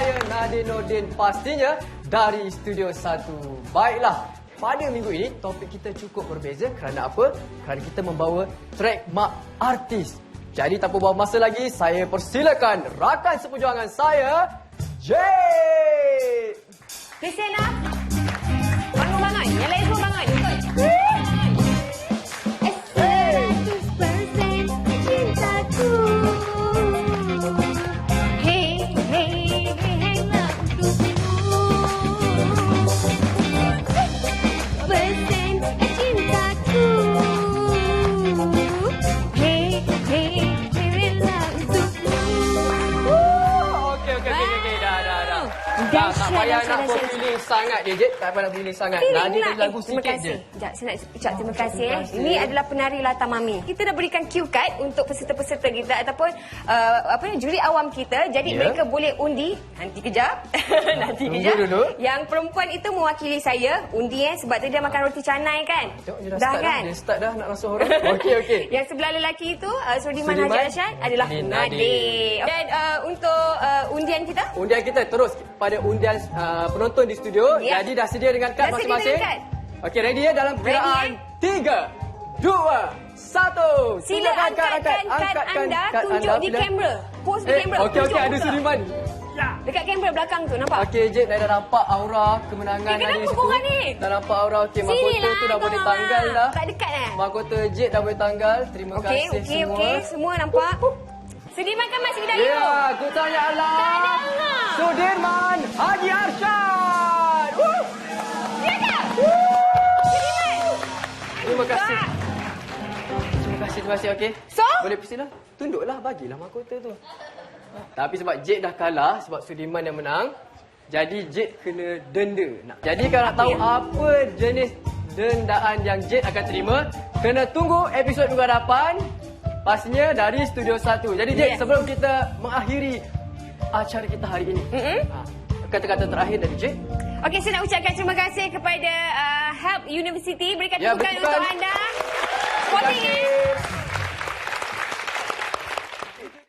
saya Nadine Nordin pastinya dari Studio 1. Baiklah, pada minggu ini topik kita cukup berbeza kerana apa? Kerana kita membawa track mak artis. Jadi tanpa buang masa lagi, saya persilakan rakan seperjuangan saya, Jade. Christiana. Tak, tak payah nak feeling sangat dia, Jade. Tak payah nak feeling sangat. Feeling lah. ada lagu Eh, terima sikit kasih. je. Sekejap, saya nak ucap terima kasih. Terima eh. kasih. Ini adalah penari Lata Mami. Kita dah berikan cue card untuk peserta-peserta kita ataupun uh, apa ni juri awam kita. Jadi Ya. mereka boleh undi. Nanti kejap. Nanti kejap. dulu. Yang perempuan itu mewakili saya. Undi eh sebab tadi dia makan roti canai kan? Tengok dia dah, dah kan? dah. Dia start dah nak rasuah orang. Okey, okey. Yang sebelah lelaki itu uh, Sudiman Sudiman, Haji Arsyad adalah. Nadir. Dan uh, untuk uh, undian kita Undian kita terus pada undian uh, penonton di studio. Ya. Jadi dah sedia dengan kad masing-masing. kad. Okey, ready ya dalam Ready, eh? tiga, dua, satu. Sila angkatkan kad anda tunjuk di kamera. Post di Eh, kamera. okey, okey. Ada muka. Sudiman. Dekat kamera belakang tu nampak? Okey, Jade dah, dah nampak aura kemenangan Eh, kenapa hari korang ni? Dah nampak aura. Okey, mahkota lah tu dah boleh tanggal dah. Tak dekat eh? Mahkota Jade dah boleh tanggal. Terima Okey, kasih okey, semua. okey. Semua nampak? Sudirman kan masih Ya, dalam yeah, aku tanya Allah. Tak dengar. Sudirman Haji Arsyad. Woo! Ya tak? Terima kasih. Terima kasih, terima kasih. Okey. So? Boleh persilah. Tunduklah, bagilah mahkota tu. Tapi sebab Jade dah kalah, sebab Sudirman yang menang, jadi Jade kena denda. Nak. Jadi kalau nak tahu apa jenis dendaan yang Jade akan terima, kena tunggu episod minggu hadapan. Pastinya dari Studio 1. Jadi Jade, Yes. sebelum kita mengakhiri acara kita hari ini, Mm-mm. ha, kata-kata terakhir dari Jade. Okey, saya nak ucapkan terima kasih kepada uh, Help University. Berikan Ya, tepukan berikan. untuk anda. Sporting eh.